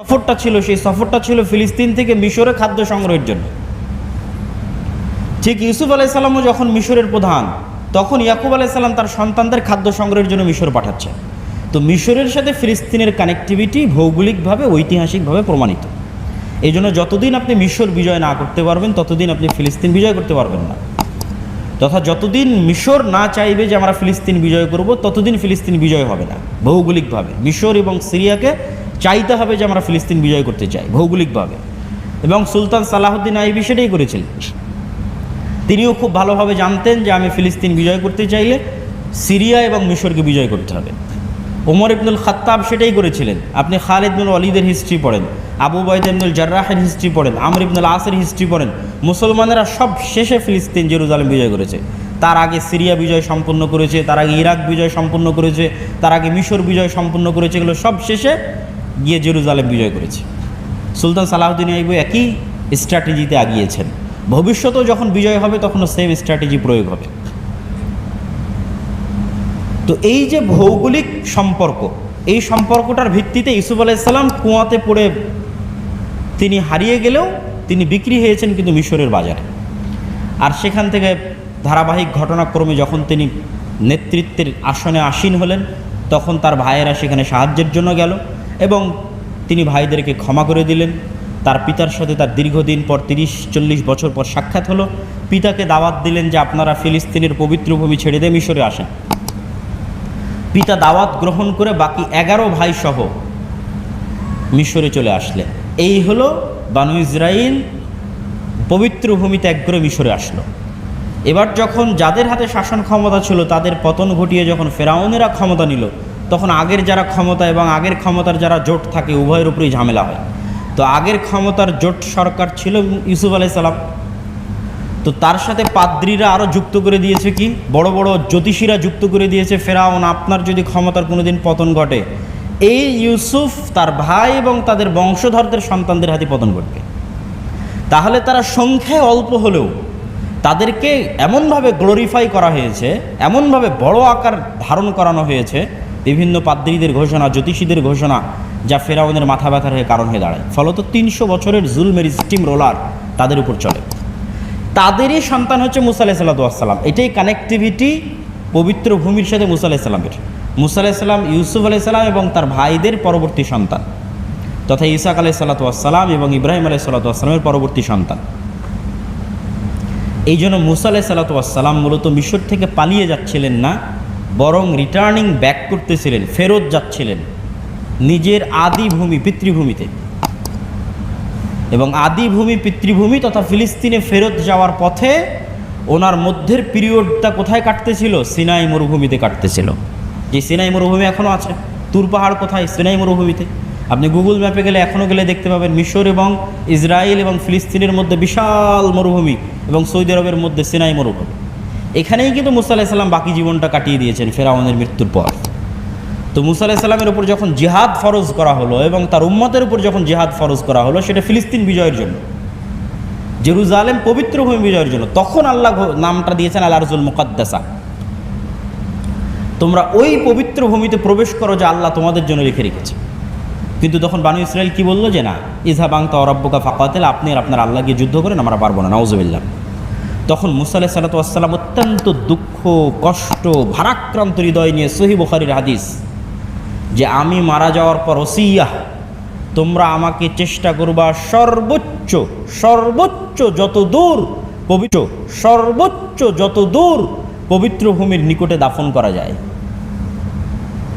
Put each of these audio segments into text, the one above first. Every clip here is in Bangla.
সফরটা ছিল, সেই সফরটা ছিল ফিলিস্তিন থেকে মিশরে খাদ্য সংগ্রহের জন্য। ঠিক ইউসুফ আলাইসাল্লামও যখন মিশরের প্রধান, তখন ইয়াকুব আলাইসাল্লাম তার সন্তানদের খাদ্য সংগ্রহের জন্য মিশর পাঠাচ্ছে। তো মিশরের সাথে ফিলিস্তিনের কানেক্টিভিটি ভৌগোলিকভাবে, ঐতিহাসিকভাবে প্রমাণিত। এই জন্য যতদিন আপনি মিশর বিজয় না করতে পারবেন, ততদিন আপনি ফিলিস্তিন বিজয় করতে পারবেন না। তথা যতদিন মিশর না চাইবে যে আমরা ফিলিস্তিন বিজয় করব, ততদিন ফিলিস্তিন বিজয় হবে না, ভৌগোলিকভাবে। মিশর এবং সিরিয়াকে চাইতে হবে যে আমরা ফিলিস্তিন বিজয় করতে চাই, ভৌগোলিকভাবে। এবং সুলতান সালাহুদ্দিন আইবি সেটাই করেছিলেন। তিনিও খুব ভালোভাবে জানতেন যে আমি ফিলিস্তিন বিজয় করতে চাইলে সিরিয়া এবং মিশরকে বিজয় করতে হবে। ওমর ইবনুল খাত্তাব সেটাই করেছিলেন। আপনি খালিদ ইবনুল অলিদের হিস্ট্রি পড়েন, আবু বাইদ ইবনুল জার্রাহের হিস্ট্রি পড়েন, আমর ইবনুল আসের হিস্ট্রি পড়েন, মুসলমানেরা সব শেষে ফিলিস্তিন জেরুজালেম বিজয় করেছে। তার আগে সিরিয়া বিজয় সম্পন্ন করেছে, তার আগে ইরাক বিজয় সম্পন্ন করেছে, তার আগে মিশর বিজয় সম্পন্ন করেছে, এগুলো সব শেষে গিয়ে জেরুজালেম বিজয় করেছে। সুলতান সালাহুদ্দিন আইবু একই স্ট্র্যাটেজিতে আগিয়েছেন। ভবিষ্যতেও যখন বিজয় হবে, তখনও সেম স্ট্র্যাটেজি প্রয়োগ হবে। তো এই যে ভৌগোলিক সম্পর্ক, এই সম্পর্কটার ভিত্তিতে ইসুফ আলাইসাল্লাম কুয়াতে পড়ে তিনি হারিয়ে গেলেও তিনি বিক্রি হয়েছেন কিন্তু মিশরের বাজারে। আর সেখান থেকে ধারাবাহিক ঘটনাক্রমে যখন তিনি নেতৃত্বের আসনে আসীন হলেন, তখন তার ভাইয়েরা সেখানে সাহায্যের জন্য গেল। এবং তিনি ভাইদেরকে ক্ষমা করে দিলেন। তার পিতার সাথে তার দীর্ঘদিন পর তিরিশ, চল্লিশ বছর পর সাক্ষাৎ হলো। পিতাকে দাওয়াত দিলেন যে, আপনারা ফিলিস্তিনের পবিত্র ভূমি ছেড়ে দিয়ে মিশরে আসেন। পিতা দাওয়াত গ্রহণ করে বাকি এগারো ভাই সহ মিশরে চলে আসলেন। এই হলো বানু ইসরাইল পবিত্র ভূমি ত্যাগ করে মিশরে আসলো। এবার যখন যাদের হাতে শাসন ক্ষমতা ছিল, তাদের পতন ঘটিয়ে যখন ফেরাউনেরা ক্ষমতা নিল তখন আগের যারা ক্ষমতা এবং আগের ক্ষমতার যারা জোট থাকে, উভয়ের উপরেই ঝামেলা হয়। তো আগের ক্ষমতার জোট সরকার ছিল ইউসুফ আলাইসাল্লাম তো তার সাথে পাদ্রীরা আরও যুক্ত করে দিয়েছে কি? বড় বড় জ্যোতিষীরা যুক্ত করে দিয়েছে, ফেরাউন, আপনার যদি ক্ষমতার কোনোদিন পতন ঘটে, এই ইউসুফ তার ভাই এবং তাদের বংশধরদের সন্তানদের হাতে পতন ঘটবে। তাহলে তারা সংখ্যায় অল্প হলেও তাদেরকে এমনভাবে গ্লোরিফাই করা হয়েছে, এমনভাবে বড় আকার ধারণ করানো হয়েছে বিভিন্ন পাদ্রীদের ঘোষণা, জ্যোতিষীদের ঘোষণা, যা ফেরাউনের মাথা ব্যথার হয়ে কারণ হয়ে দাঁড়ায়। ফলত তিনশো বছরের জুলমের স্টিম রোলার তাদের উপর চলে। তাদেরই সন্তান হচ্ছে মুসা আলাহ সাল্লাম এটাই কানেক্টিভিটি পবিত্র ভূমির সাথে মুসা আলাহিসাল্লামের মুসা আলাহিসাল্লাম ইউসুফ আলাইসাল্লাম এবং তার ভাইদের পরবর্তী সন্তান। তথা ইসাক আলাই সাল্লাতাম এবং ইব্রাহিম আলাই সাল্লাতামের পরবর্তী সন্তান। এই জন্য মুসা আলাই সাল্লাতাম মূলত মিশর থেকে পালিয়ে যাচ্ছিলেন না বরং রিটার্নিং ব্যাক করতেছিলেন, ফেরত যাচ্ছিলেন নিজের আদি ভূমি, পিতৃভূমিতে। এবং আদি ভূমি, পিতৃভূমি তথা ফিলিস্তিনে ফেরত যাওয়ার পথে ওনার মধ্যের পিরিয়ডটা কোথায় কাটতেছিল? সিনাই মরুভূমিতে কাটতেছিল। যে সিনাই মরুভূমি এখনও আছে। তুর পাহাড় কোথায়? সিনাই মরুভূমিতে। আপনি গুগল ম্যাপে গেলে এখনও গেলে দেখতে পাবেন মিশর এবং ইসরায়েল এবং ফিলিস্তিনের মধ্যে বিশাল মরুভূমি এবং সৌদি আরবের মধ্যে সিনাই মরুভূমি। এখানেই কিন্তু মুসা বাকি জীবনটা কাটিয়ে দিয়েছেন ফেরাউনের মৃত্যুর পর। তো মুসা আলাহিসাল্লামের উপর যখন জিহাদ ফরজ করা হলো এবং তার উম্মতের উপর যখন জিহাদ ফরজ করা হলো, সেটা ফিলিস্তিন বিজয়ের জন্য। জেরুজালেম পবিত্র ভূমি বিজয়ের জন্য। তখন আল্লাহ নামটা দিয়েছেন আল্লাহ মুকাদ্দাসা। তোমরা ওই পবিত্র ভূমিতে প্রবেশ করো যে আল্লাহ তোমাদের জন্য রেখে রেখেছে। কিন্তু তখন বানু ইসরায়েল কি বলল যে, না ইজা বাংতা অরব্বকা ফাকাতেল, আপনি আর আপনার আল্লাহ গিয়ে যুদ্ধ করেন, আমরা পারব না নওজবিল্লাহ তখন মুসা আলাহ সাল্লাতাম অত্যন্ত দুঃখ, কষ্ট, ভারাক্রান্ত হৃদয় নিয়ে সহি বুখারির হাদিস যে আমি মারা যাওয়ার পর ওসিয়াহ, তোমরা আমাকে চেষ্টা করবা সর্বোচ্চ সর্বোচ্চ যত দূর পবিত্র, সর্বোচ্চ যত দূর পবিত্র ভূমির নিকটে দাফন করা যায়।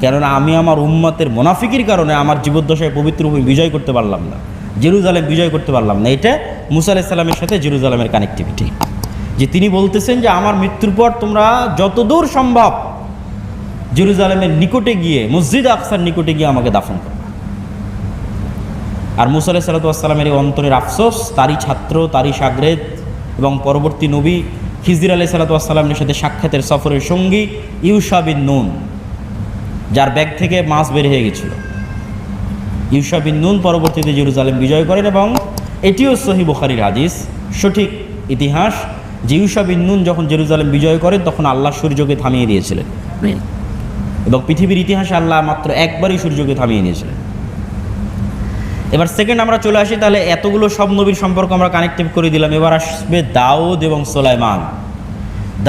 কেননা আমি আমার উম্মতের মোনাফিকির কারণে আমার জীবদ্দশায় পবিত্র ভূমি বিজয় করতে পারলাম না, জেরুজালেম বিজয় করতে পারলাম না। এটা মুসা আলাইসাল্লামের সাথে জেরুজালেমের কানেক্টিভিটি যে তিনি বলতেছেন যে আমার মৃত্যুর পর তোমরা যত দূর সম্ভব জেরুজালেমের নিকটে গিয়ে, মসজিদ আফসার নিকটে গিয়ে আমাকে দাফন করো। আর মুসা আলাহ সাল্লাতামের এই অন্তরের আফসোস, তারই ছাত্র, তারই সাগরেদ এবং পরবর্তী নবী খিজির আলাহ সাল্লাতামের সাথে সাক্ষাতের সফরের সঙ্গী ইউসা বিন নুন, যার ব্যাগ থেকে মাছ বের হয়ে গেছিল। ইউসা বিন নুন পরবর্তীতে জেরুজালেম বিজয় করেন এবং এটিও সহি বুখারির হাদিস, সঠিক ইতিহাস যে ইউসা বিন নুন যখন জেরুজালেম বিজয় করেন তখন আল্লাহ সূর্যকে থামিয়ে দিয়েছিলেন। এবং পৃথিবীর ইতিহাসে আল্লাহ মাত্র একবারই সূর্যকে থামিয়ে দিয়েছিলেন। এবার সেকেন্ড আমরা চলে আসি তাহলে এতগুলো সব নবীর সম্পর্ক আমরা কানেক্টিভ করে দিলাম। এবার আসবে দাউদ এবং সোলাইমান।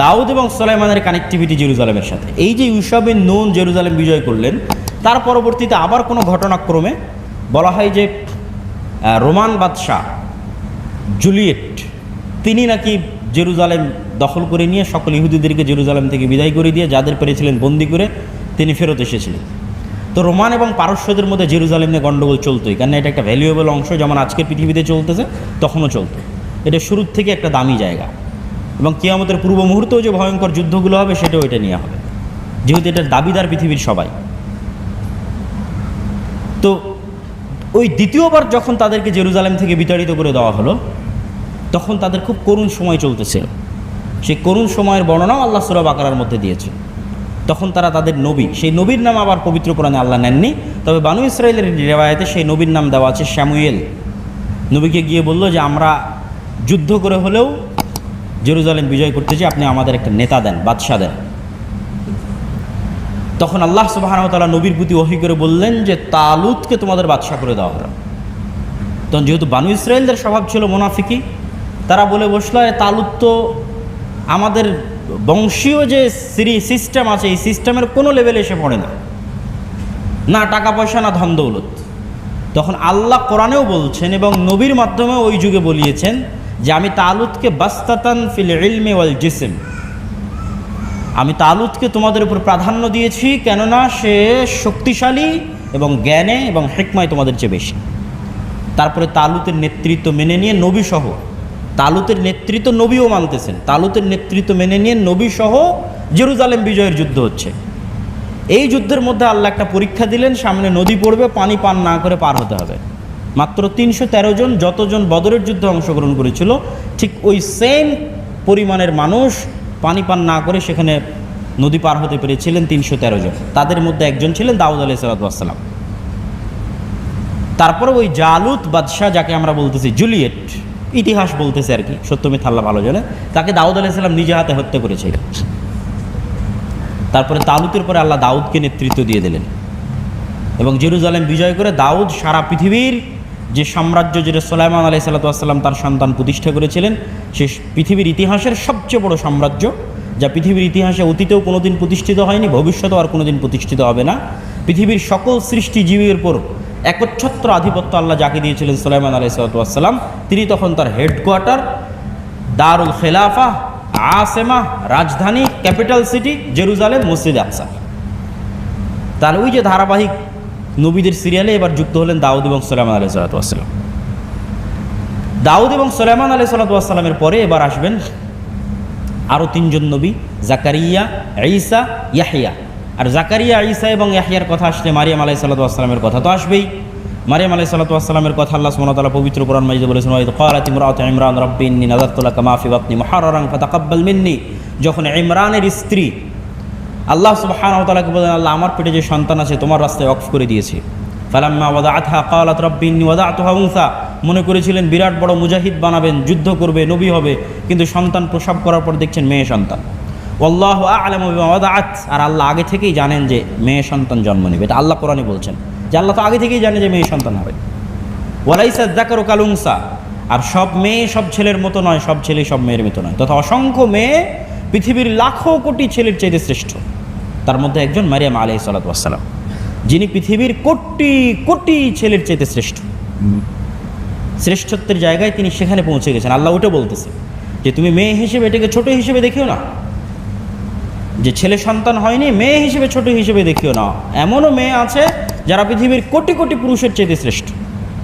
দাউদ এবং সোলাইমানের কানেক্টিভিটি জেরুজালেমের সাথে। এই যে ইউসাবিন নুন জেরুজালেম বিজয় করলেন তার পরবর্তীতে আবার কোনো ঘটনাক্রমে বলা হয় যে রোমান বাদশাহ জুলিয়েট তিনি নাকি জেরুজালেম দখল করে নিয়ে সকল ইহুদিদেরকে জেরুজালেম থেকে বিদায় করে দিয়ে যাদের পেরেছিলেন বন্দি করে তিনি ফেরত এসেছিলেন। তো রোমান এবং পারস্যদের মধ্যে জেরুজালেম নিয়ে গণ্ডগোল চলতোই কারণ এটা একটা ভ্যালুয়েবল অংশ, যেমন আজকের পৃথিবীতে চলতেছে, তখনও চলতো। এটা শুরুর থেকে একটা দামি জায়গা। এবং কিয়ামতের পূর্ব মুহূর্তেও যে ভয়ঙ্কর যুদ্ধগুলো হবে, সেটাও এটা নেওয়া হবে। যেহেতু এটার দাবিদার পৃথিবীর সবাই। তো ওই দ্বিতীয়বার যখন তাদেরকে জেরুজালেম থেকে বিতাড়িত করে দেওয়া হলো তখন তাদের খুব করুণ সময় চলতেছিল সেই করুণ সময়ের বর্ণনাও আল্লাহ সুরা বাকারার মধ্যে দিয়েছে। তখন তারা তাদের নবী, সেই নবীর নাম আবার পবিত্র কোরআনে আল্লাহ নেননি, তবে বানু ইসরায়েলের রেওয়ায়তে সেই নবীর নাম দেওয়া আছে শ্যামুয়েল। নবীকে গিয়ে বলল যে, আমরা যুদ্ধ করে হলেও জেরুজালেম বিজয় করতে আপনি আমাদের একটা নেতা দেন, বাদশাহ দেন। তখন আল্লাহ সুবাহানতালা নবীর প্রতি ওহি করে বললেন যে, তালুতকে তোমাদের বাদশাহ করে দেওয়া হলো। তখন যেহেতু বানু ইসরায়েলদের স্বভাব ছিল মোনাফিকি তারা বলে বসল, "এ তালুত তো আমাদের বংশীয় যে সিরি সিস্টেম আছে, এই সিস্টেমের কোনো লেভেলে এসে পড়ে না। না টাকা পয়সা, না ধন দৌলত। তখন আল্লাহ কোরআনেও বলছেন এবং নবীর মাধ্যমে ওই যুগে বলিয়েছেন যে, আমি তালুতকে বাস্তাতান ফিল ইলমে ওয়াল জিসিম। আমি তালুতকে তোমাদের উপর প্রাধান্য দিয়েছি, কেননা সে শক্তিশালী এবং জ্ঞানে এবং হেকমায় তোমাদের চেয়ে বেশি। তারপরে তালুতের নেতৃত্ব মেনে নিয়ে নবী সহ তালুতের নেতৃত্ব নবীও মানতেছেন। তালুতের নেতৃত্ব মেনে নিয়ে নবী সহ জেরুজালেম বিজয়ের যুদ্ধ হচ্ছে। এই যুদ্ধের মধ্যে আল্লাহ একটা পরীক্ষা দিলেন, সামনে নদী পড়বে, পানি পান না করে পার হতে হবে। মাত্র তিনশো তেরো জন যতজন বদরের যুদ্ধে অংশগ্রহণ করেছিল, ঠিক ওই সেম পরিমাণের মানুষ পানি পান না করে সেখানে নদী পার হতে পেরেছিলেন তিনশো তেরো জন। তাদের মধ্যে একজন ছিলেন দাউদ আলাই সালাতাম তারপরে ওই জালুত বাদশাহ, যাকে আমরা বলতেছি জুলিয়েট ইতিহাস বলতেছে আর কি সত্যমিথ আল্লাহ ভালো জানে। তাকে দাউদ আলাইসাল্লাম নিজে হাতে হত্যা করেছিল তারপরে তালুতের পরে আল্লাহ দাউদকে নেতৃত্ব দিয়ে দিলেন। এবং জেরুজালেম বিজয় করে দাউদ সারা পৃথিবীর যে সাম্রাজ্য যেটা সোলাইমান আলাই সাল্লাতাম তার সন্তান প্রতিষ্ঠা করেছিলেন, সে পৃথিবীর ইতিহাসের সবচেয়ে বড় সাম্রাজ্য, যা পৃথিবীর ইতিহাসে অতীতেও কোনোদিন প্রতিষ্ঠিত হয়নি, ভবিষ্যতেও আর কোনোদিন প্রতিষ্ঠিত হবে না। পৃথিবীর সকল সৃষ্টিজীবীর উপর একচ্ছত্র আধিপত্য আল্লাহ যাকে দিয়েছিলেন সোলাইমান আলাই সাল্লাতাম তিনি তখন তার হেডকোয়ার্টার, দারুল খেলাফা, আসেমা, রাজধানী, ক্যাপিটাল সিটি, জেরুজালেম, মসজিদ আকসা। তাহলে ওই যে ধারাবাহিক নবীদের সিরিয়ালে এবার যুক্ত হলেন দাউদ এবং সোলাইমান আলাই সাল্লাতাম দাউদ এবং সোলাইমান আলাই সাল্লাতামের পরে এবার আসবেন আরও তিনজন নবী, জাকারিয়া, ঈসা, ইয়াহিয়া। আর জাকারিয়া ঈসা এবং ইয়াহিয়ার কথা আসলে মারিয়াম আলাই সাল্লাতামের কথা তো আসবেই। মারিয়াম আলাই সাল্লাতামের কথা আল্লাহ সুমতালা পবিত্র কোরআন মাজিদে বলেছেন ইমরান রাব্বিন্নি নাযারতুল্লাহ কামা ফি বাতনি মুহাররান, ফাতাকাব্বাল মিন্নি। যখন ইমরানের স্ত্রী আল্লাহ সুবহানাহু ওয়া বলেন আল্লাহ, আমার পেটে যে সন্তান আছে, তোমার রাস্তায় অক্ফ করে দিয়েছি। ওয়াদাআতুহা উনসা। মনে করেছিলেন, বিরাট বড় মুজাহিদ বানাবেন, যুদ্ধ করবে, নবী হবে, কিন্তু সন্তান প্রসব করার পর দেখছেন মেয়ে সন্তান। আল্লাহ আলম ওয়াদাআত। আর আল্লাহ আগে থেকেই জানেন যে মেয়ে সন্তান জন্ম নেবে। এটা আল্লাহ কোরআনে বলছেন যে আল্লাহ তো আগে থেকেই জানে যে মেয়ে সন্তান হবে। ওয়ালাইসা জাকারু কালুংসা আর সব মেয়ে সব ছেলের মতো নয়, সব ছেলে সব মেয়ের মতো নয়। তথা অসংখ্য মেয়ে পৃথিবীর লাখো কোটি ছেলের চাইতে শ্রেষ্ঠ। তার মধ্যে একজন মারিয়াম আলাই সালাতাম যিনি পৃথিবীর কোটি কোটি ছেলের চাইতে শ্রেষ্ঠ। শ্রেষ্ঠত্বের জায়গায় তিনি সেখানে পৌঁছে গেছেন। আল্লাহ ওটা বলতেছে যে, তুমি মেয়ে হিসেবে এটাকে ছোট হিসেবে দেখিও না। যে ছেলে সন্তান হয়নি, মেয়ে হিসেবে, ছোট হিসেবে দেখিও না। এমনও মেয়ে আছে যারা পৃথিবীর কোটি কোটি পুরুষের চেয়ে শ্রেষ্ঠ।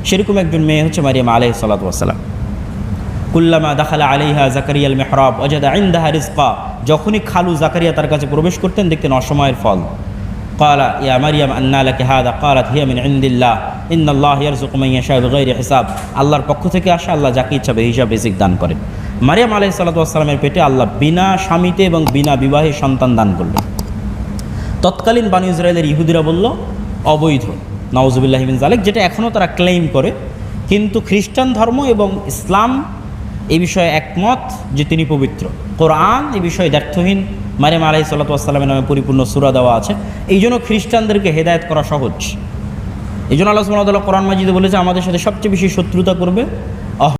সেরকম একজন মেয়ে হচ্ছে মারিয়াম আলহ সালাতাম কুল্লামা দাখালা আলিহা জাকারিয়াল মেহরাব অজাদা আইন্দাহা রিজকা। যখনই খালু জাকারিয়া তার কাছে প্রবেশ করতেন, দেখতেন অসময়ের ফল। কালা ইয়া মারিয়াম আন্নালাকে হাদা কালা হিয়ামিন ইন্দিল্লা ইন্দাল্লাহ। ইয়ারজুকুমাইয়া সাহেব গৈরি হিসাব। আল্লাহর পক্ষ থেকে আসা, আল্লাহ যাকে ইচ্ছা হিসাব বেসিক দান করেন। মারিয়াম আলাইহিস সালাতু ওয়াসসালামের পেটে আল্লাহ বিনা স্বামীতে এবং বিনা বিবাহে সন্তান দান করলেন তৎকালীন বানু ইসরায়েলের ইহুদিরা বলল, অবৈধ। নওয়াজুবিল্লাহিমিন জালেক যেটা এখনও তারা ক্লেম করে। কিন্তু খ্রিস্টান ধর্ম এবং ইসলাম এই বিষয়ে একমত যে তিনি পবিত্র। কোরআন এই বিষয়ে দ্ব্যর্থহীন। মারিয়াম আলাই সাল্লাতামের নামে পরিপূর্ণ সুরা দেওয়া আছে। এই জন্য খ্রিস্টানদেরকে হেদায়ত করা সহজ। এই জন্য আল্লাহ সুবহানাহু কোরআন মাজিদে বলেছে, আমাদের সাথে সবচেয়ে বেশি শত্রুতা করবে